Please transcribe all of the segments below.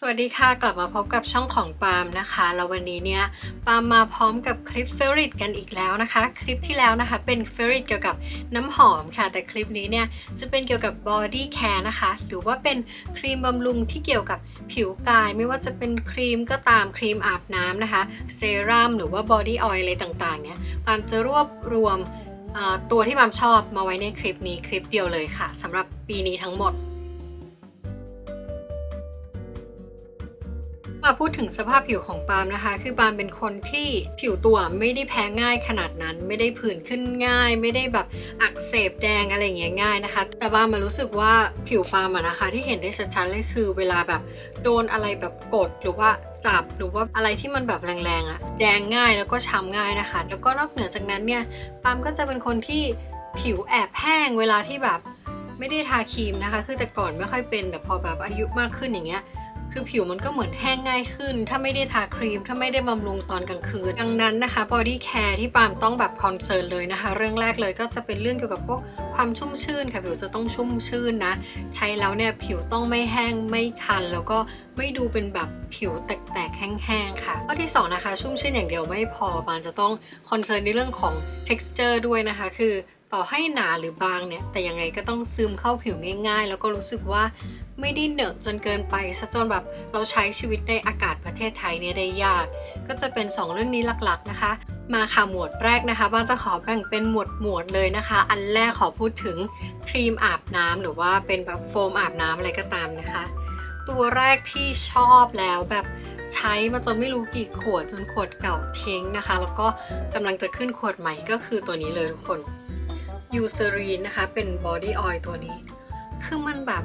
สวัสดีค่ะ กลับมาพบกับช่องของปาล์มนะคะ แล้ววันนี้เนี่ยปาล์มมาพร้อมกับคลิปเฟร i กันอีกแล้วนะคะ คลิปที่แล้วนะคะเป็นเฟร i เกี่ยวกับน้ำหอมค่ะ แต่คลิปนี้เนี่ยจะเป็นเกี่ยวกับบอดี้แคร์นะคะ หรือว่าเป็นครีมบำรุงที่เกี่ยวกับผิวกาย ไม่ว่าจะเป็นครีมก็ตามครีมอาบน้ำนะคะ เซรั่มหรือว่าบอดี้ออยล์อะไรต่างๆเนี่ยปาล์มจะรวบรวมตัวที่ปาล์มชอบมาไว้ในคลิปนี้คลิปเดียวเลยค่ะสำหรับปีนี้ทั้งหมด มาพูดถึงสภาพผิวของปาล์มนะคะ คือปาล์มเป็นคนที่ผิวตัวไม่ได้แพ้ง่ายขนาดนั้น ไม่ได้ผื่นขึ้นง่าย ไม่ได้แบบอักเสบแดงอะไรอย่างเงี้ยง่ายนะคะ แต่ปาล์มมารู้สึกว่าผิวปาล์มอะนะคะ ที่เห็นได้ชัดๆเลยคือเวลาแบบโดนอะไรแบบกดหรือว่าจับหรือว่าอะไรที่มันแบบแรงๆอะแดงง่ายแล้วก็ช้ำง่ายนะคะ แล้วก็นอกเหนือจากนั้นเนี่ยปาล์มก็จะเป็นคนที่ผิวแอบแห้งเวลาที่แบบไม่ได้ทาครีมนะคะ คือแต่ก่อนไม่ค่อยเป็นแต่พอแบบอายุมากขึ้นอย่างเงี้ย คือผิวมันก็เหมือนแห้งง่ายขึ้น ถ้าไม่ได้ทาครีม ถ้าไม่ได้บำรุงตอนกลางคืน ดังนั้นนะคะบอดี้แคร์ที่ปาล์มต้องแบบคอนเซิร์นเลยนะคะ เรื่องแรกเลยก็จะเป็นเรื่องเกี่ยวกับพวกความชุ่มชื่นค่ะผิวจะต้องชุ่มชื่นนะ ใช้แล้วเนี่ยผิวต้องไม่แห้งไม่คัน แล้วก็ไม่ดูเป็นแบบผิวแตกๆแห้งๆค่ะข้อที่สองนะคะชุ่มชื่นอย่างเดียวไม่พอปาล์มจะต้องคอนเซิร์นในเรื่องของ texture ด้วยนะคะคือต่อให้หนาหรือบางเนี่ยแต่ยังไงก็ต้องซึมเข้าผิวง่าย ๆ แล้วก็รู้สึกว่า ไม่ได้เหนอะจนเกินไปซะจนแบบเราใช้ชีวิตในอากาศประเทศไทยเนี่ยได้ยาก ก็จะเป็น 2 เรื่องนี้หลักๆนะคะ มาค่ะหมวดแรกนะคะบ้านจะขอแบ่งเป็นหมวดหมวดเลยนะคะ อันแรกขอพูดถึงครีมอาบน้ำหรือว่าเป็นแบบโฟมอาบน้ำอะไรก็ตามนะคะ ตัวแรกที่ชอบแล้วแบบใช้มาจนไม่รู้กี่ขวดจนขวดเก่าทิ้งนะคะ แล้วก็กำลังจะขึ้นขวดใหม่ก็คือตัวนี้เลยทุกคนยูเซรีนนะคะ เป็นบอดี้ออยล์ตัวนี้ คือมันแบบ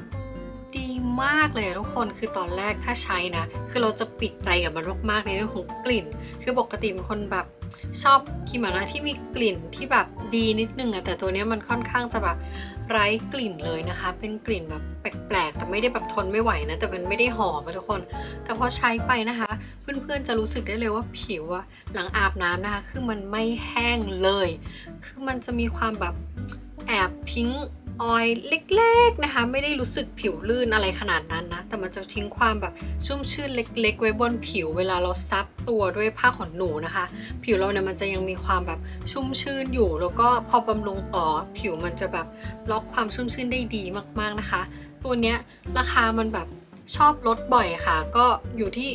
ดีมากเลยทุกคนคือตอนแรกถ้าใช้นะ คือเราจะปิดใจกับมันมากๆในเรื่องของกลิ่น คือปกติเป็นคนแบบชอบครีมอน้ำที่มีกลิ่นที่แบบดีนิดนึงอะแต่ตัวนี้มันค่อนข้างจะแบบไร้กลิ่นเลยนะคะ เป็นกลิ่นแบบแปลกๆ แต่ไม่ได้แบบทนไม่ไหวนะ แต่มันไม่ได้หอมอะทุกคน แต่พอใช้ไปนะคะ เพื่อนๆจะรู้สึกได้เลยว่าผิวอะหลังอาบน้ำนะคะ คือมันไม่แห้งเลย คือมันจะมีความแบบแอบทิ้ง ออยเล็กๆนะคะ ไม่ได้รู้สึกผิวลื่นอะไรขนาดนั้นนะ แต่มันจะทิ้งความแบบชุ่มชื่นเล็ก ๆ ไว้บนผิวเวลาเราซับตัวด้วยผ้าขนหนูนะคะ ผิวเราเนี่ยมันจะยังมีความแบบชุ่มชื่นอยู่ แล้วก็พอบำรุงต่อผิวมันจะแบบล็อกความชุ่มชื่นได้ดีมากๆนะคะ ตัวเนี้ยราคามันแบบชอบลดบ่อยค่ะ ก็อยู่ที่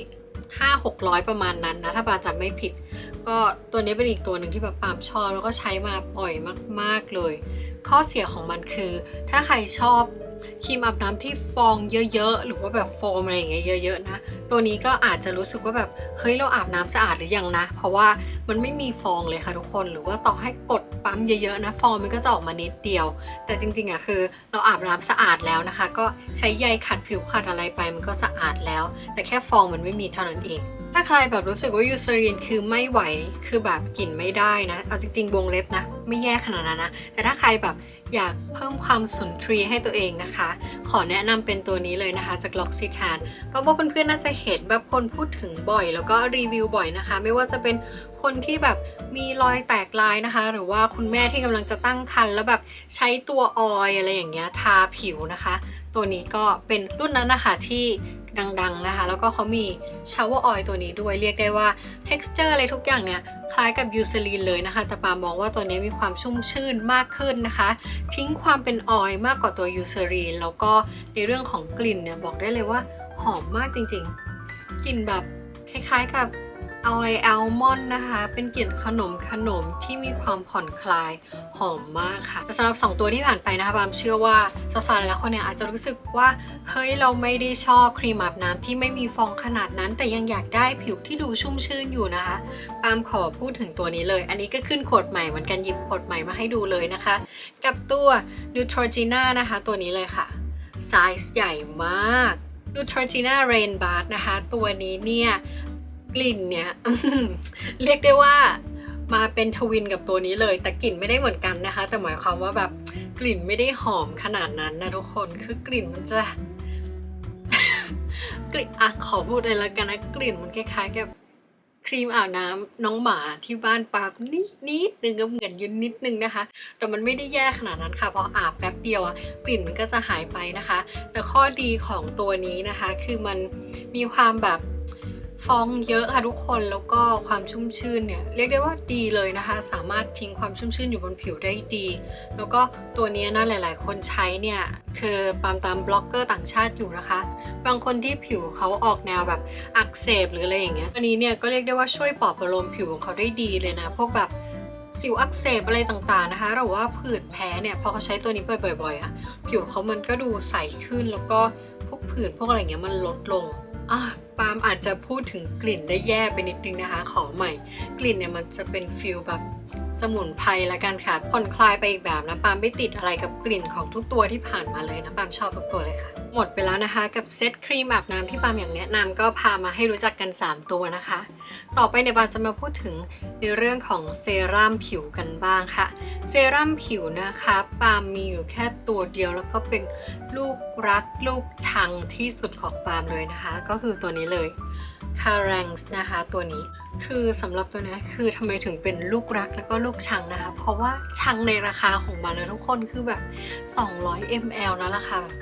5-600 ประมาณนั้นนะ ถ้าปาจำไม่ผิด ก็ตัวนี้เป็นอีกตัวหนึ่งที่แบบปามชอบแล้วก็ใช้มาบ่อยมาก ๆเลย ข้อเสียของมันคือ ถ้าใครชอบครีมอาบน้ำที่ฟองเยอะๆ หรือว่าแบบโฟมอะไรอย่างเงี้ยเยอะๆนะ ตัวนี้ก็อาจจะรู้สึกว่าแบบเฮ้ยเราอาบน้ำสะอาดหรือยังนะ เพราะว่ามันไม่มีฟองเลยค่ะทุกคน หรือว่าต่อให้กดปั๊มเยอะๆนะ ฟองมันก็จะออกมานิดเดียว แต่จริงๆอะคือ เราอาบน้ำสะอาดแล้วนะคะ ก็ใช้ใยขัดผิวขัดอะไรไปมันก็สะอาดแล้ว แต่แค่ฟองมันไม่มีเท่านั้นเอง ถ้าใครแบบรู้สึกว่ายูซรีนคือไม่ไหวคือแบบกลิ่นไม่ได้นะ เอาจริงๆวงเล็บนะ ไม่แย่ขนาดนั้นนะ แต่ถ้าใครแบบอยากเพิ่มความสุนทรีให้ตัวเองนะคะ ขอแนะนำเป็นตัวนี้เลยนะคะจาก L'Occitane เพราะว่าเพื่อนๆน่าจะเห็นแบบคนพูดถึงบ่อย แล้วก็รีวิวบ่อยนะคะ ไม่ว่าจะเป็นคนที่แบบมีรอยแตกลายนะคะ หรือว่าคุณแม่ที่กำลังจะตั้งครรภ์แล้วแบบใช้ตัวออยอะไรอย่างเงี้ยทาผิวนะคะ ตัวนี้ก็เป็นรุ่นนั้นนะคะที่ ดังๆนะคะ แล้วก็เขามีชาวเวอร์ออยตัวนี้ด้วยเรียกได้ว่า texture อะไรทุกอย่างเนี่ย คล้ายกับยูซลีนเลยนะคะ แต่ปามองว่าตัวนี้มีความชุ่มชื่นมากขึ้นนะคะ ทิ้งความเป็นออยล์มากกว่าตัวยูซลีนแล้วก็ในเรื่องของกลิ่นเนี่ยบอกได้เลยว่าหอมมากจริงๆกลิ่นแบบคล้ายๆกับ ออยล์แอลมอนด์นะคะ เป็นกลิ่นขนมขนมที่มีความผ่อนคลายหอมมากค่ะสำหรับ 2 ตัวที่ผ่านไปนะคะบามเชื่อว่าสาวๆหลายคนเนี่ยอาจจะรู้สึกว่า เฮ้ยเราไม่ได้ชอบครีมอาบน้ำที่ไม่มีฟองขนาดนั้น แต่ยังอยากได้ผิวที่ดูชุ่มชื่นอยู่นะคะปามขอพูดถึงตัวนี้เลย อันนี้ก็ขึ้นขวดใหม่เหมือนกันหยิบขวดใหม่มาให้ดูเลยนะคะ กับตัว Neutrogena นะคะ ตัวนี้เลยค่ะไซส์ใหญ่มาก Neutrogena Rain Bar นะคะ ตัวนี้เนี่ย กลิ่นเนี่ยเรียกได้ว่ามาเป็นทวินกับตัวนี้เลย แต่กลิ่นไม่ได้เหมือนกันนะคะ แต่หมายความว่าแบบกลิ่นไม่ได้หอมขนาดนั้นนะทุกคนคือกลิ่นมันจะกลิ่นอะขอพูดเลยแล้วกันนะกลิ่นมันคล้ายๆกับครีมอาบน้ำน้องหมาที่บ้านปานิดนิดนึงก็เหมือนยืนนิดนึงนะคะ แต่มันไม่ได้แย่ขนาดนั้นค่ะพออาบแป๊บเดียวอะกลิ่นมันก็จะหายไปนะคะ แต่ข้อดีของตัวนี้นะคะ คือมันมีความแบบ ฟองเยอะค่ะทุกคนแล้วก็ความชุ่มชื่นเนี่ยเรียกได้ว่าดีเลยนะคะ สามารถทิ้งความชุ่มชื่นอยู่บนผิวได้ดี แล้วก็ตัวนี้นะหลาย ๆ คนใช้เนี่ยคือตามตามบล็อกเกอร์ต่างชาติอยู่นะคะ บางคนที่ผิวเขาออกแนวแบบอักเสบหรืออะไรอย่างเงี้ยอันนี้เนี่ยก็เรียกได้ว่าช่วยปลอบประโลมผิวของเขาได้ดีเลยนะพวกแบบสิวอักเสบอะไรต่างๆนะคะหรือว่าผื่นแพ้เนี่ยพอเขาใช้ตัวนี้บ่อยๆอะผิวเขามันก็ดูใสขึ้นแล้วก็พวกผื่นพวกอะไรเงี้ยมันลดลง อะปาล์มอาจจะพูดถึงกลิ่นได้แย่ไปนิดนึงนะคะ ขอใหม่ กลิ่นเนี่ยมันจะเป็นฟิลแบบ สมุนไพรละกันค่ะผ่อนคลายไปอีกแบบนะปามไม่ติดอะไรกับกลิ่นของทุกตัวที่ผ่านมาเลยนะปามชอบทุกตัวเลยค่ะ หมดไปแล้วนะคะ กับเซตครีมอาบน้ำที่ปามอยากแนะนำก็พามาให้รู้จักกัน 3 ตัวนะคะ ต่อไปเนี่ยปามจะมาพูดถึงในเรื่องของเซรั่มผิวกันบ้างค่ะ เซรั่มผิวนะคะปามมีอยู่แค่ตัวเดียวแล้วก็เป็นลูกรักลูกชังที่สุดของปามเลยนะคะ ก็คือตัวนี้เลย c a r a n g s นะคะตัวนี้คือสำหรับตัวนี้คือทำไมถึงเป็นลูกรักแล้วก็ลูกชังนะคะ เพราะว่าชังในราคาของมันนะทุกคนคือแบบ 200 ml นะราคาแบบ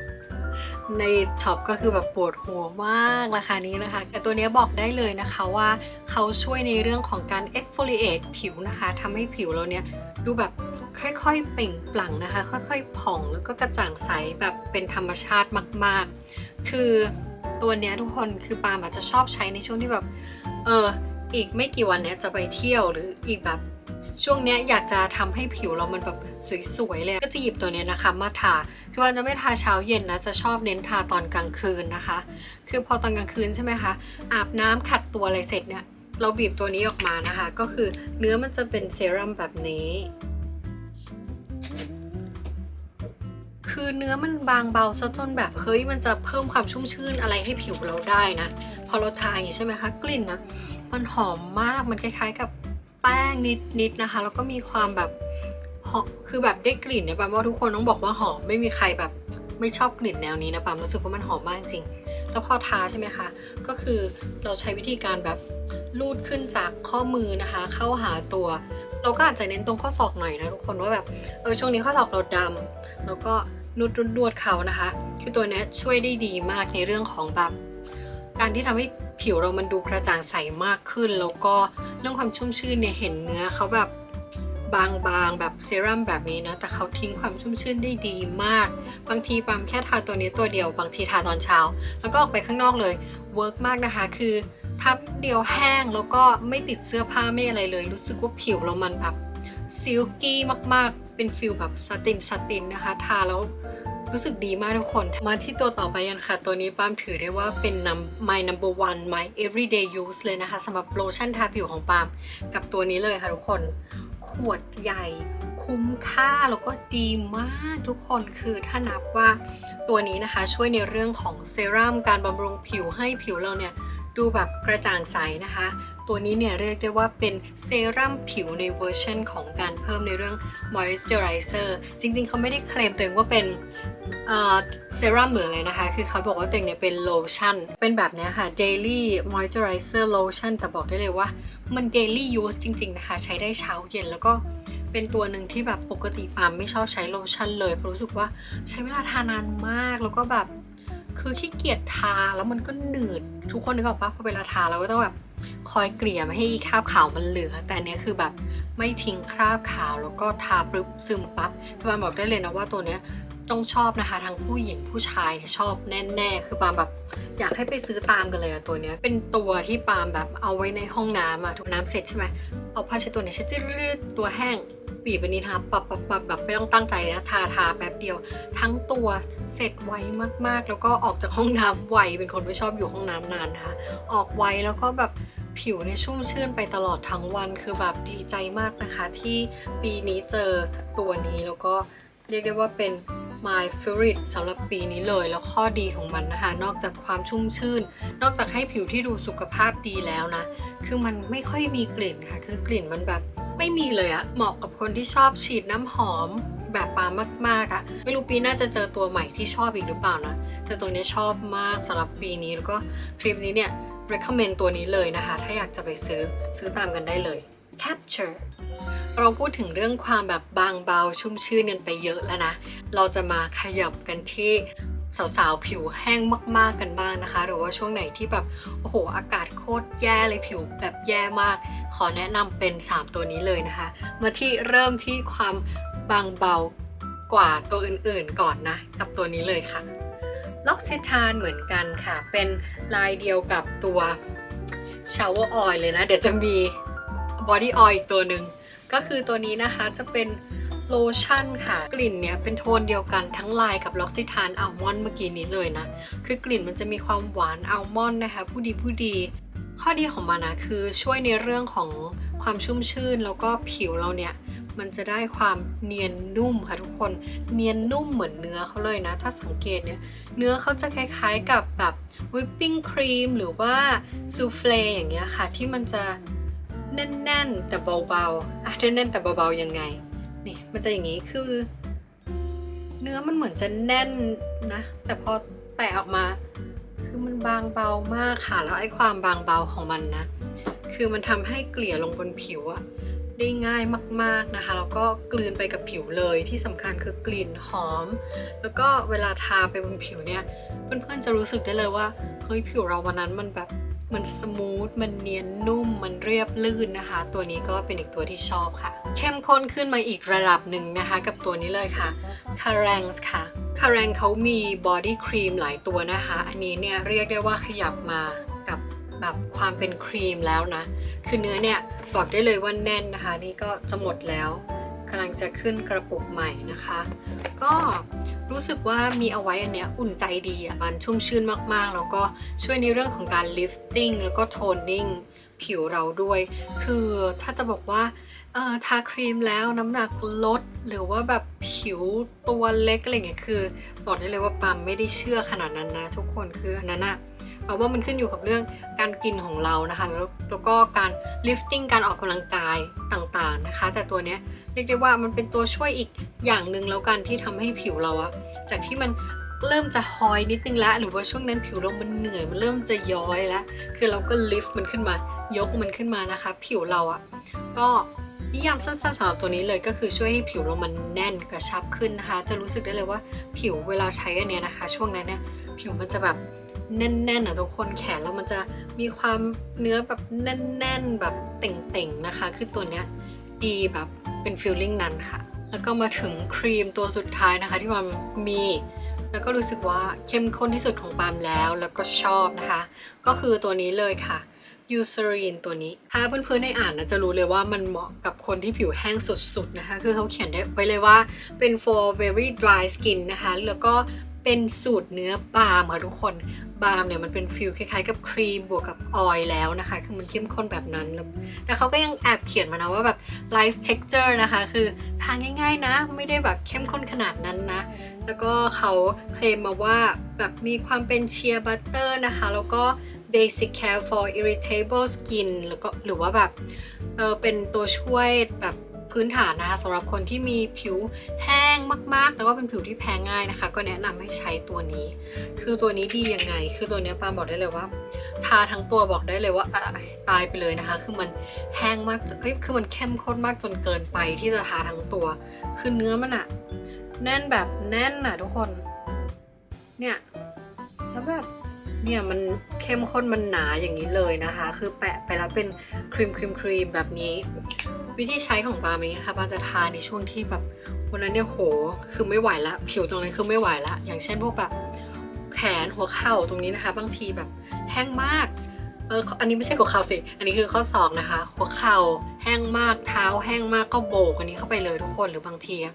ในช็อปก็คือแบบปวดหัวมากราคานี้นะคะ แต่ตัวนี้บอกได้เลยนะคะว่าเขาช่วยในเรื่องของการ exfoliate ผิวนะคะทำให้ผิวเราเนี่ยดูแบบค่อยๆเปล่งปลั่งนะคะ ค่อยๆผ่องแล้วก็กระจ่างใสแบบเป็นธรรมชาติมาก ๆ คือ ตัวเนี้ยทุกคนคือปาล์มอาจจะชอบใช้ในช่วงที่แบบ เออ อีกไม่กี่วันเนี้ยจะไปเที่ยวหรืออีกแบบช่วงเนี้ยอยากจะทำให้ผิวเรามันแบบสวยๆเลย ก็จะหยิบตัวเนี้ยนะคะ มาทา คือวันจะไม่ทาเช้าเย็นนะ จะชอบเน้นทาตอนกลางคืนนะคะ คือพอตอนกลางคืนใช่ไหมคะ อาบน้ำขัดตัวอะไรเสร็จเนี่ย เราบีบตัวนี้ออกมานะคะ ก็คือเนื้อมันจะเป็นเซรั่มแบบนี้ คือเนื้อมันบางเบาซะจนแบบเฮ้ยมันจะเพิ่มความชุ่มชื่นอะไรให้ผิวเราได้นะ พอเราทาอย่างนี้ใช่ไหมคะกลิ่นนะมันหอมมากมันคล้ายๆกับแป้งนิดๆนะคะ แล้วก็มีความแบบหอมคือแบบได้กลิ่นเนี่ยปามว่าทุกคนต้องบอกว่าหอมไม่มีใครแบบไม่ชอบกลิ่นแนวนี้นะปามรู้สึกว่ามันหอมมากจริงแล้วพอทาใช่ไหมคะ ก็คือเราใช้วิธีการแบบลูดขึ้นจากข้อมือนะคะ เข้าหาตัว เราก็อาจจะเน้นตรงข้อศอกหน่อยนะทุกคนว่าแบบเออช่วงนี้ข้อศอกเราดำแล้วก็ นูดนวดเขานะคะ คือตัวนี้ช่วยได้ดีมากในเรื่องของแบบการที่ทำให้ผิวเรามันดูกระจ่างใสมากขึ้น แล้วก็เรื่องความชุ่มชื่นเนี่ยเห็นเนื้อเขาแบบบางๆแบบเซรั่มแบบนี้นะแต่เขาทิ้งความชุ่มชื่นได้ดีมาก บางทีปามแค่ทาตัวนี้ตัวเดียว บางทีทาตอนเช้า แล้วก็ออกไปข้างนอกเลยเวิร์กมากนะคะ คือทับเดียวแห้งแล้วก็ไม่ติดเสื้อผ้าไม่อะไรเลย รู้สึกว่าผิวเรามันแบบซิลกี้มากๆ เป็นฟิลแบบสตินสตินนะคะ ทาแล้ว รู้สึกดีมากทุกคน มาที่ตัวต่อไปกันค่ะ ตัวนี้ป้ามถือได้ว่าเป็น num- my number one my everyday use เลยนะคะสำหรับโลชั่นทาผิวของปามกับตัวนี้เลยค่ะทุกคน ขวดใหญ่คุ้มค่าแล้วก็ดีมากทุกคนคือถ้านับว่าตัวนี้นะคะช่วยในเรื่องของเซรั่มการบำรุงผิวให้ผิวเราเนี่ยดูแบบกระจ่างใสนะคะ ตัวนี้เนี่ยเรียกได้ว่าเป็นเซรั่มผิวในเวอร์ชันของการเพิ่มในเรื่อง moisturizer จริงๆ เขาไม่ได้เคลมตัวเองว่าเป็น เซรั่มเหรืออะไรนะคะ คือเขาบอกว่าตัวเองเนี่ยเป็นโลชั่น เป็นแบบนี้ค่ะ daily moisturizer lotion แต่บอกได้เลยว่า มัน daily use จริง ๆ นะคะ ใช้ได้เช้าเย็นแล้วก็เป็นตัวหนึ่งที่แบบปกติปามไม่ชอบใช้โลชั่นเลยเพราะรู้สึกว่าใช้เวลาทานานมากแล้วก็แบบคือขี้เกียจทาแล้วมันก็หนืด ทุกคนนึกออกปะพอเวลาทาเราก็ต้องแบบคอยเกลี่ยไม่ให้คราบขาวมันเหลือ แต่เนี้ยคือแบบไม่ทิ้งคราบขาวแล้วก็ทาปึ๊บซึมปั๊บคือปามบอกได้เลยนะว่าตัวเนี้ย ต้องชอบนะคะทั้งผู้หญิงผู้ชายชอบแน่ๆ คือปามแบบอยากให้ไปซื้อตามกันเลยอะตัวเนี้ย เป็นตัวที่ปามแบบเอาไว้ในห้องน้ำอะถูกน้ำเสร็จใช่ไหมเอาผ้าเช็ดตัวเนี่ยเช็ดจืดตัวแห้งบีบอันนี้ทาปับปับปับแบบไม่ต้องตั้งใจนะทาทาแป๊บเดียว ทั้งตัวเสร็จไวมากๆ แล้วก็ออกจากห้องน้ำไวเป็นคนไม่ชอบอยู่ห้องน้ำนานนะคะออกไวแล้วก็แบบผิวเนี่ยชุ่มชื่นไปตลอดทั้งวันคือแบบดีใจมากนะคะ ที่ปีนี้เจอตัวนี้แล้วก็ เรียกได้ว่าเป็น my favorite สำหรับปีนี้เลย แล้วข้อดีของมันนะคะ นอกจากความชุ่มชื่น นอกจากให้ผิวที่ดูสุขภาพดีแล้วนะ คือมันไม่ค่อยมีกลิ่นค่ะ คือกลิ่นมันแบบไม่มีเลยอะเหมาะกับคนที่ชอบฉีดน้ำหอมแบบปามมากๆอะไม่รู้ปีหน้าจะเจอตัวใหม่ที่ชอบอีกหรือเปล่านะ แต่ตัวนี้ชอบมากสำหรับปีนี้แล้วก็คลิปนี้เนี่ย recommend ตัวนี้เลยนะคะ ถ้าอยากจะไปซื้อซื้อตามกันได้เลย capture เราพูดถึงเรื่องความแบบบางเบาชุ่มชื่นกันไปเยอะแล้วนะ เราจะมาขยับกันที่สาวๆ ผิวแห้งมากๆกันบ้างนะคะ หรือว่าช่วงไหนที่แบบโอ้โห อากาศโคตรแย่เลยผิวแบบแย่มาก ขอแนะนำเป็น 3 ตัวนี้เลยนะคะ มาที่เริ่มที่ความบางเบากว่าตัวอื่นๆก่อนนะ กับตัวนี้เลยค่ะล็อกซิทานเหมือนกันค่ะ เป็นลายเดียวกับตัวชาวเวอร์ออยเลยนะ เดี๋ยวจะมี บอดี้ออยอีกตัวหนึ่งก็คือตัวนี้นะคะจะเป็นโลชั่นค่ะ กลิ่นเนี่ยเป็นโทนเดียวกันทั้งลายกับล็อกซิทานอัลมอนด์เมื่อกี้นี้เลยนะ คือกลิ่นมันจะมีความหวานอัลมอนด์นะคะ ผู้ดีผู้ดี ข้อดีของมันนะคือช่วยในเรื่องของความชุ่มชื่น แล้วก็ผิวเราเนี่ยมันจะได้ความเนียนนุ่มค่ะทุกคนเนียนนุ่มเหมือนเนื้อเขาเลยนะ ถ้าสังเกตเนี่ยเนื้อเขาจะคล้ายๆกับแบบวิปปิ้งครีมหรือว่าซูเฟลอย่างเงี้ยค่ะ ที่มันจะ แน่นๆ แต่เบาๆอะแน่นๆแต่เบาๆยังไงนี่มันจะอย่างนี้คือ เนื้อมันเหมือนจะแน่นนะ แต่พอแตะออกมา คือมันบางเบามากค่ะ แล้วไอ้ความบางเบาของมันนะ คือมันทำให้เกลี่ยลงบนผิวอะได้ง่ายมากๆนะคะ แล้วก็กลืนไปกับผิวเลยที่สำคัญคือกลิ่นหอม แล้วก็เวลาทาไปบนผิวเนี่ย เพื่อนๆจะรู้สึกได้เลยว่าเฮ้ยผิวเราวันนั้นมันแบบ มันสมูท มันเนียนนุ่ม มันเรียบลื่นนะคะ ตัวนี้ก็เป็นอีกตัวที่ชอบค่ะ เข้มข้นขึ้นมาอีกระดับหนึ่งนะคะ กับตัวนี้เลยค่ะ c a r a n g ค่ะ c a r a n g เขามีบอดี้ครีมหลายตัวนะคะ อันนี้เนี่ยเรียกได้ว่าขยับมากับแบบความเป็นครีมแล้วนะ คือเนื้อเนี่ยบอกได้เลยว่าแน่นนะคะ นี่ก็จะหมดแล้ว กำลังจะขึ้นกระปุกใหม่นะคะ ก็รู้สึกว่ามีเอาไว้อันเนี้ยอุ่นใจดีอะมันชุ่มชื่นมากๆ แล้วก็ช่วยในเรื่องของการ lifting แล้วก็ toning ผิวเราด้วย คือถ้าจะบอกว่าทาครีมแล้วน้ำหนักลดหรือว่าแบบผิวตัวเล็กอะไรเงี้ยคือบอกได้เลยว่าปามไม่ได้เชื่อขนาดนั้นนะทุกคนคืออันนั้นอะเอาว่ามันขึ้นอยู่กับเรื่องการกินของเรานะคะ แล้วแล้วก็การ lifting การออกกำลังกายต่างๆนะคะ แต่ตัวเนี้ย เรียกได้ว่ามันเป็นตัวช่วยอีกอย่างหนึ่งแล้วกันที่ทำให้ผิวเราอะจากที่มันเริ่มจะฮอยนิดนึงแล้วหรือว่าช่วงนั้นผิวเรามันเหนื่อยมันเริ่มจะย้อยแล้วคือเราก็ลิฟต์มันขึ้นมายกมันขึ้นมานะคะ ผิวเราอะก็นิยามสั้นๆสำหรับตัวนี้เลยก็คือช่วยให้ผิวเรามันแน่นกระชับขึ้นนะคะ จะรู้สึกได้เลยว่าผิวเวลาใช้อันเนี้ยนะคะ ช่วงนั้นเนี่ยผิวมันจะแบบแน่นๆอะทุกคนแขนแล้วมันจะมีความเนื้อแบบแน่น ๆ แบบเต่งๆนะคะ คือตัวเนี้ยดีแบบ เป็นฟิลลิ่งนั้นค่ะ แล้วก็มาถึงครีมตัวสุดท้ายนะคะ ที่ปามมี แล้วก็รู้สึกว่าเข้มข้นที่สุดของปามแล้ว แล้วก็ชอบนะคะ ก็คือตัวนี้เลยค่ะยูซารีนตัวนี้ ถ้าเพื่อนๆได้อ่านนะจะรู้เลยว่ามันเหมาะกับคนที่ผิวแห้งสุดๆนะคะ คือเขาเขียนได้ไว้เลยว่าเป็น for very dry skin นะคะ แล้วก็ เป็นสูตรเนื้อบาล์มค่ะทุกคนบาล์มเนี่ยมันเป็นฟิลคล้ายๆกับครีมบวกกับออยล์แล้วนะคะ คือมันเข้มข้นแบบนั้นแล้วแต่เขาก็ยังแอบเขียนมานะว่าแบบ light texture นะคะ คือทานง่ายๆนะ ไม่ได้แบบเข้มข้นขนาดนั้นนะ แล้วก็เขาเคลมมาว่าแบบมีความเป็นเชียร์บัตเตอร์นะคะ แล้วก็ basic care for irritable skin แล้วก็หรือว่าแบบเออเป็นตัวช่วยแบบ พื้นฐานนะคะสำหรับคนที่มีผิวแห้งมาก ๆ แล้วก็เป็นผิวที่แพ้ง่ายนะคะ ก็แนะนำให้ใช้ตัวนี้ คือตัวนี้ดียังไง คือตัวนี้ปาบอกได้เลยว่า ทาทั้งตัวบอกได้เลยว่าตายไปเลยนะคะ คือมันแห้งมากเอ้ยคือมันเข้มข้นมากจนเกินไปที่จะทาทั้งตัว คือเนื้อมันอะแน่นแบบแน่นอะทุกคน เนี่ยแล้วแบบเนี่ยมันเข้มข้นมันหนาอย่างนี้เลยนะคะ คือแปะไปแล้วเป็นครีมครีมครีมแบบนี้ วิธีใช้ของปาล์มนี้นะคะปาลจะทาในช่วงที่แบบวันนั้นเนี่ยโห คือไม่ไหวละผิวตรงนั้นคือไม่ไหวละอย่างเช่นพวกแบบแขนหัวเข่าตรงนี้นะคะ บางทีแบบแห้งมากเอออันนี้ไม่ใช่หัวเข่าสิ อันนี้คือข้อศอกนะคะ หัวเข่าแห้งมากเท้าแห้งมากก็โบกอันนี้เข้าไปเลยทุกคนหรือบางทีอะ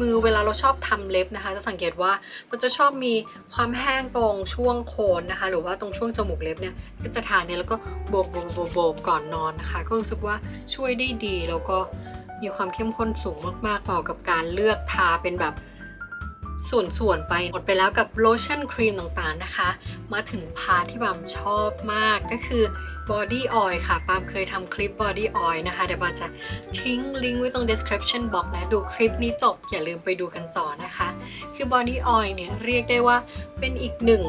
มือเวลาเราชอบทำเล็บนะคะ จะสังเกตว่ามันจะชอบมีความแห้งตรงช่วงโคนนะคะ หรือว่าตรงช่วงจมูกเล็บเนี่ยก็จะทาเนี่ยแล้วก็โบกโบกโบกโบกก่อนนอนนะคะ ก็รู้สึกว่าช่วยได้ดีแล้วก็มีความเข้มข้นสูงมากๆเหมาะกับการเลือกทาเป็นแบบ ส่วนๆไปหมดไปแล้วกับโลชั่นครีมต่างๆนะคะ มาถึงพาที่ปามชอบมากก็คือ Body Oil ค่ะปามเคยทำคลิป Body Oil นะคะ เดี๋ยวปามจะทิ้งลิงก์ไว้ตรง description box นะ ดูคลิปนี้จบ อย่าลืมไปดูกันต่อนะคะ คือ Body Oil เนี่ย เรียกได้ว่าเป็นอีกหนึ่ง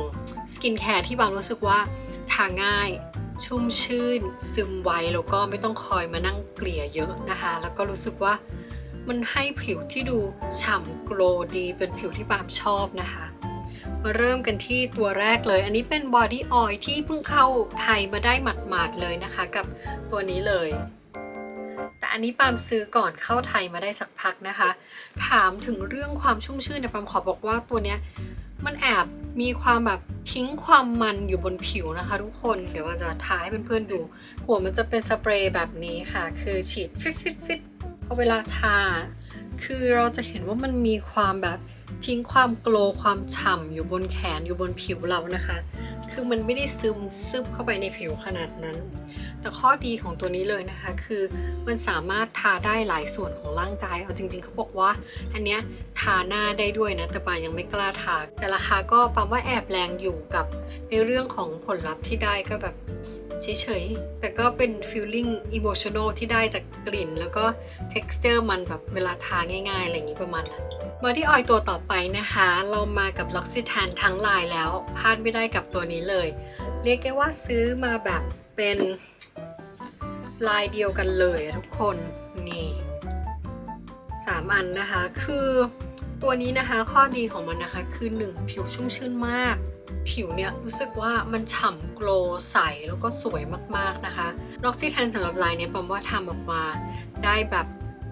สกินแคร์ที่บางรู้สึกว่าทาง่าย ชุ่มชื่น ซึมไวแล้วก็ไม่ต้องคอยมานั่งเกลี่ยเยอะนะคะ แล้วก็รู้สึกว่า มันให้ผิวที่ดูฉ่ำโกลว์ดี เป็นผิวที่ปามชอบนะคะ มาเริ่มกันที่ตัวแรกเลย อันนี้เป็นบอดี้ออยล์ที่เพิ่งเข้าไทยมาได้หมาดๆเลยนะคะ กับตัวนี้เลย แต่อันนี้ปามซื้อก่อนเข้าไทยมาได้สักพักนะคะ ถามถึงเรื่องความชุ่มชื่นเนี่ยปามขอบอกว่าตัวเนี้ยมันแอบมีความแบบทิ้งความมันอยู่บนผิวนะคะ ทุกคน เดี๋ยวว่าจะทาให้เพื่อนๆดู หัวมันจะเป็นสเปรย์แบบนี้ค่ะ คือฉีดฟิตฟิตฟิต พอเวลาทา คือเราจะเห็นว่ามันมีความแบบทิ้งความโกลความฉ่ำอยู่บนแขนอยู่บนผิวเรานะคะ คือมันไม่ได้ซึมซึบเข้าไปในผิวขนาดนั้น แต่ข้อดีของตัวนี้เลยนะคะ คือมันสามารถทาได้หลายส่วนของร่างกาย เอาจริง ๆเขาบอกว่า อันเนี้ยทาหน้าได้ด้วยนะ แต่ปายังไม่กล้าทา แต่ราคาก็ปามว่าแอบแรงอยู่กับในเรื่องของผลลัพธ์ที่ได้ก็แบบ เฉยๆ แต่ก็เป็น feeling emotional ที่ได้จากกลิ่น แล้วก็ texture มันแบบเวลาทาง่าย ๆ อะไรอย่างนี้ประมาณนั้นบอดี้ออยตัวต่อไปนะคะ เรามากับ L'Occitane ทั้งลายแล้วพลาดไม่ได้กับตัวนี้เลย เรียกได้ว่าซื้อมาแบบเป็นลายเดียวกันเลยอะทุกคนนี่สามอันนะคะ คือตัวนี้นะคะข้อดีของมันนะคะคือหนึ่งผิวชุ่มชื่นมาก ผิวเนี่ยรู้สึกว่ามันฉ่ำโกลใสแล้วก็สวยมากๆนะคะล็อกซี่แทนสำหรับลายเนี้ยปมว่าทำออกมาได้แบบ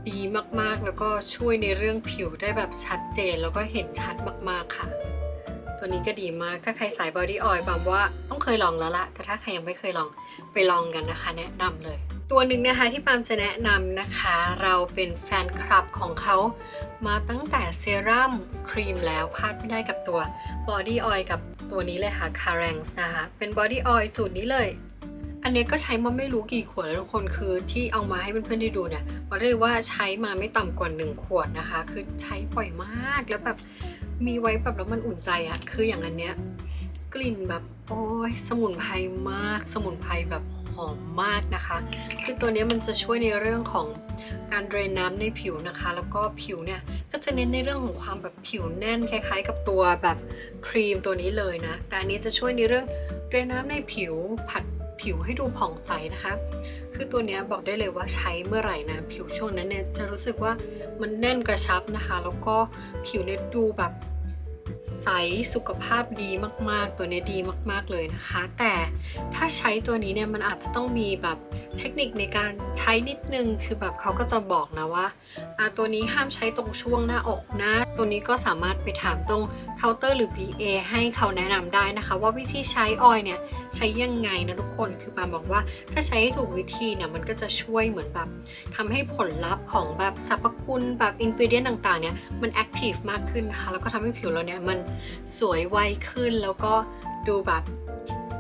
ดีมากๆ แล้วก็ช่วยในเรื่องผิวได้แบบชัดเจนแล้วก็เห็นชัดมากๆค่ะ ตัวนี้ก็ดีมากถ้าใครสายบอดี้ออยล์ปามว่าต้องเคยลองแล้วละแต่ถ้าใครยังไม่เคยลองไปลองกันนะคะ แนะนำเลย ตัวหนึ่งนะคะที่ปามจะแนะนำนะคะ เราเป็นแฟนคลับของเขา มาตั้งแต่เซรั่มครีมแล้วพลาดไม่ได้กับตัวบอดี้ออยล์กับตัวนี้เลยค่ะ c a r e n s นะคะ เป็นบอดี้ออยล์สูตรนี้เลย อันนี้ก็ใช้มาไม่รู้กี่ขวดแล้วทุกคนคือที่เอามาให้เพื่อนๆได้ดูเนี่ยบอกได้เลยว่าใช้มาไม่ต่ำกว่า 1 ขวดนะคะ คือใช้บ่อยมากแล้วแบบมีไว้แบบแล้วมันอุ่นใจอะคืออย่างอันเนี้ยกลิ่นแบบโอ้ยสมุนไพรมาก สมุนไพรแบบห หอมมากนะคะ คือตัวนี้มันจะช่วยในเรื่องของการเดรนน้ำในผิวนะคะ แล้วก็ผิวเนี่ยก็จะเน้นในเรื่องของความแบบผิวแน่นคล้าย ๆ กับตัวแบบครีมตัวนี้เลยนะ แต่อันนี้จะช่วยในเรื่องเดรนน้ำในผิวผัดผิวให้ดูผ่องใสนะคะ คือตัวนี้บอกได้เลยว่าใช้เมื่อไหร่นะ ผิวช่วงนั้นเนี่ยจะรู้สึกว่ามันแน่นกระชับนะคะ แล้วก็ผิวเนี่ยดูแบบ ใสสุขภาพดีมากๆ ตัวนี้ดีมาก ๆเลยนะคะ แต่ถ้าใช้ตัวนี้เนี่ยมันอาจจะต้องมีแบบเทคนิคในการใช้นิดนึง คือแบบเขาก็จะบอกนะว่าตัวนี้ห้ามใช้ตรงช่วงหน้าอกนะ ตัวนี้ก็สามารถไปถามตรงเคาน์เตอร์หรือ BA ให้เขาแนะนำได้นะคะ ว่าวิธีใช้ออยเนี่ยใช้ยังไงนะทุกคนคือปามบอกว่าถ้าใช้ถูกวิธีเนี่ยมันก็จะช่วยเหมือนแบบทำให้ผลลัพธ์ของแบบสรรพคุณแบบอินกิเดียนต่างๆเนี่ยมันแอคทีฟมากขึ้นนะคะแล้วก็ทำให้ผิวเราเนี่ยมันสวยไวขึ้นแล้วก็ดูแบบ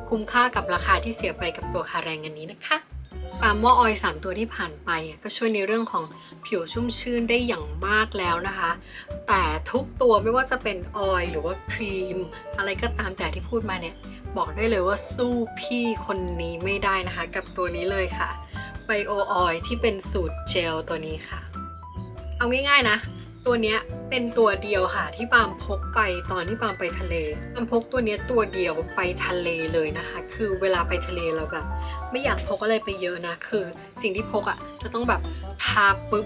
คุ้มค่ากับราคาที่เสียไปกับตัวคาแรงอันนี้นะคะปามว่าออยสามตัวที่ผ่านไปก็ช่วยในเรื่องของผิวชุ่มชื่นได้อย่างมากแล้วนะคะ แต่ทุกตัวไม่ว่าจะเป็นออยล์หรือว่าครีม อะไรก็ตามแต่ที่พูดมาเนี่ย บอกได้เลยว่าสู้พี่คนนี้ไม่ได้นะคะ กับตัวนี้เลยค่ะไบโอออยที่เป็นสูตรเจลตัวนี้ค่ะ เอาง่ายๆนะ ตัวนี้เป็นตัวเดียวค่ะ ที่ปามพกไปตอนที่ปามไปทะเลปามพกตัวนี้ตัวเดียวไปทะเลเลยนะคะ คือเวลาไปทะเลเราแบบไม่อยากพกอะไรไปเยอะนะ คือสิ่งที่พกอะ่ะจะต้องแบบทาปุ๊บ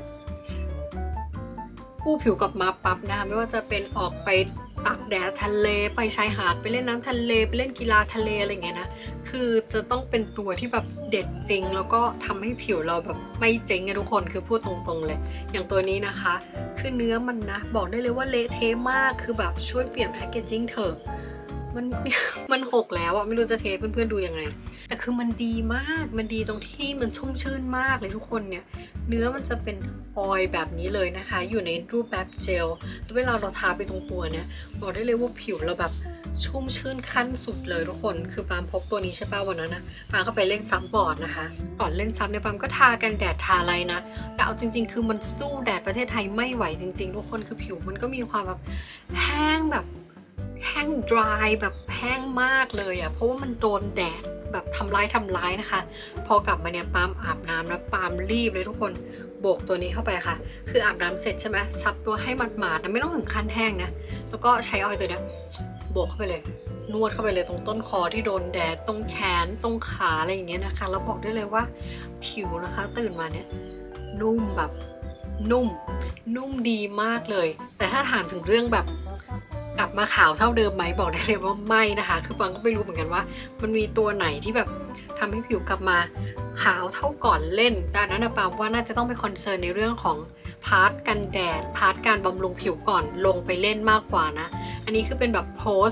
กู้ผิวกลับมาปั๊บนะคะไม่ว่าจะเป็นออกไปตากแดดทะเลไปชายหาดไปเล่นน้ำทะเลไปเล่นกีฬาทะเลอะไรเงี้ยนะคือจะต้องเป็นตัวที่แบบเด็ดจริง แล้วก็ทำให้ผิวเราแบบไม่เจ๊งอะทุกคนคือพูดตรงๆเลย อย่างตัวนี้นะคะ คือเนื้อมันนะ บอกได้เลยว่าเละเทะมากคือแบบช่วยเปลี่ยนแพคเกจจิ้งเถอะ มันมันหกแล้วอะไม่รู้จะเทเพื่อนๆดูยังไง แต่คือมันดีมากมันดีตรงที่มันชุ่มชื่นมากเลยทุกคนเนี่ย เนื้อมันจะเป็นออยแบบนี้เลยนะคะ อยู่ในรูปแบบเจลแล้วเวลาเราทาไปตรงตัวเนี่ยบอกได้เลยว่าผิวเราแบบชุ่มชื่นขั้นสุดเลยทุกคน คือปามพกตัวนี้ใช่ป่ะวันนั้นนะปามก็ไปเล่นซับบอร์ดนะคะ ก่อนเล่นซับเนี่ยปามก็ทากันแดดทาอะไรนะ แต่เอาจริง ๆ คือมันสู้แดดประเทศไทยไม่ไหวจริง ๆ ทุกคน คือผิวมันก็มีความแบบแห้งแบบ แห้ง dry แบบแห้งมากเลยอะ่ะ เพราะว่ามันโดนแดดแบบทำร้ายทำร้ายนะคะ พอกลับมาเนี่ยปามอาบน้ำแล้วปามรีบเลยทุกคนโบกตัวนี้เข้าไปค่ะ คืออาบน้ำเสร็จใช่ไหมซับตัวให้หมาดๆนะไม่ต้องถึงขั้นแห้งนะ แล้วก็ใช้ออยล์ตัวเนี้ยโบกเข้าไปเลย นวดเข้าไปเลยตรงต้นคอที่โดนแดดตรงแขนตรงขาอะไรอย่างเงี้ยนะคะ แล้วบอกได้เลยว่าผิวนะคะ ตื่นมาเนี่ยนุ่มแบบนุ่ม นุ่มดีมากเลย แต่ถ้าถามถึงเรื่องแบบ กลับมาขาวเท่าเดิมไหมบอกได้เลยว่าไม่นะคะ คือปังก็ไม่รู้เหมือนกันว่า มันมีตัวไหนที่แบบทำให้ผิวกลับมาขาวเท่าก่อนเล่นแต่อันนั้นนะปามว่าน่าจะต้องไปคอนเซิร์นในเรื่องของพาร์ทกันแดด พาร์ทการบำรุงผิวก่อนลงไปเล่นมากกว่านะ อันนี้คือเป็นแบบโพส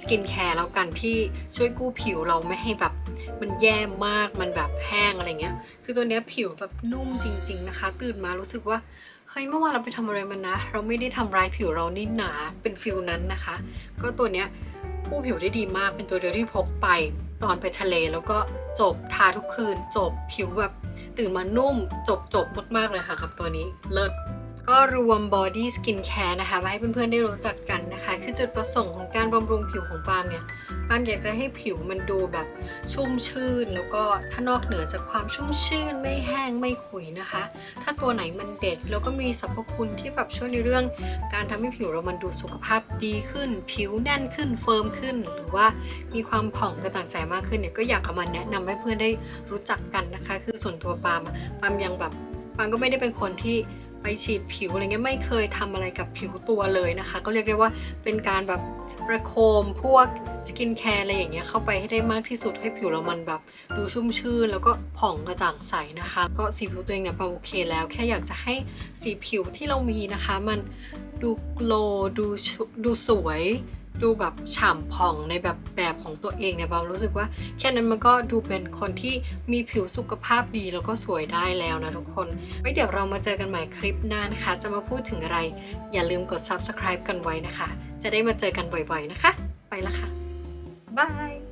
สกินแคร์แล้วกันที่ช่วยกู้ผิวเราไม่ให้แบบ มันแย่มากมันแบบแห้งอะไรเงี้ย คือตัวเนี้ยผิวแบบนุ่มจริง ๆนะคะ ตื่นมารู้สึกว่า เฮ้ยเมื่อวานเราไปทำอะไรมันนะ เราไม่ได้ทำร้ายผิวเรานี่หนาเป็นฟิลนั้นนะคะ ก็ตัวเนี้ยกู้ผิวได้ดีมากเป็นตัวเดียวที่พกไปตอนไปทะเลแล้วก็จบทาทุกคืน จบผิวแบบตื่นมานุ่มจบจบมากๆเลยค่ะกับตัวนี้เลิศก็รวม Body Skin Care นะคะมาให้เพื่อนๆได้รู้จักกันนะคะ คือจุดประสงค์ของการบำรุงผิวของปาล์มเนี่ย ปาล์มอยากจะให้ผิวมันดูแบบชุ่มชื่น แล้วก็ถ้านอกเหนือจากความชุ่มชื่น ไม่แห้งไม่ขุยนะคะ ถ้าตัวไหนมันเด็ดแล้วก็มีสรรพคุณที่แบบช่วยในเรื่อง การทำให้ผิวเรามันดูสุขภาพดีขึ้น ผิวแน่นขึ้นเฟิร์มขึ้น หรือว่ามีความผ่องกระจ่างใสมากขึ้นเนี่ยก็อยากเอามาแนะนำให้เพื่อนได้รู้จักกันนะคะ คือส่วนตัวปามปามยังแบบปามก็ไม่ได้เป็นคนที่ไปฉีดผิวอะไรเงี้ยไม่เคยทำอะไรกับผิวตัวเลยนะคะ ก็เรียกได้ว่าเป็นการแบบประโคมพวก สกินแคร์อะไรอย่างเงี้ยเข้าไปให้ได้มากที่สุดให้ผิวเรามันแบบ ดูชุ่มชื่น แล้วก็ผ่องกระจ่างใสนะคะ ก็สีผิวตัวเองเนี่ยปาโอเคแล้ว แค่อยากจะให้สีผิวที่เรามีนะคะ มันดูโกลดูดูสวยดูแบบฉ่ำผ่องในแบบแบบของตัวเองเนี่ยปามรู้สึกว่าแค่นั้นมันก็ดูเป็นคนที่มีผิวสุขภาพดีแล้วก็สวยได้แล้วนะทุกคนไว้เดี๋ยวเรามาเจอกันใหม่คลิปหน้านะคะ จะมาพูดถึงอะไร อย่าลืมกด subscribe กันไว้นะคะ จะได้มาเจอกันบ่อยๆนะคะ ไปละค่ะ บาย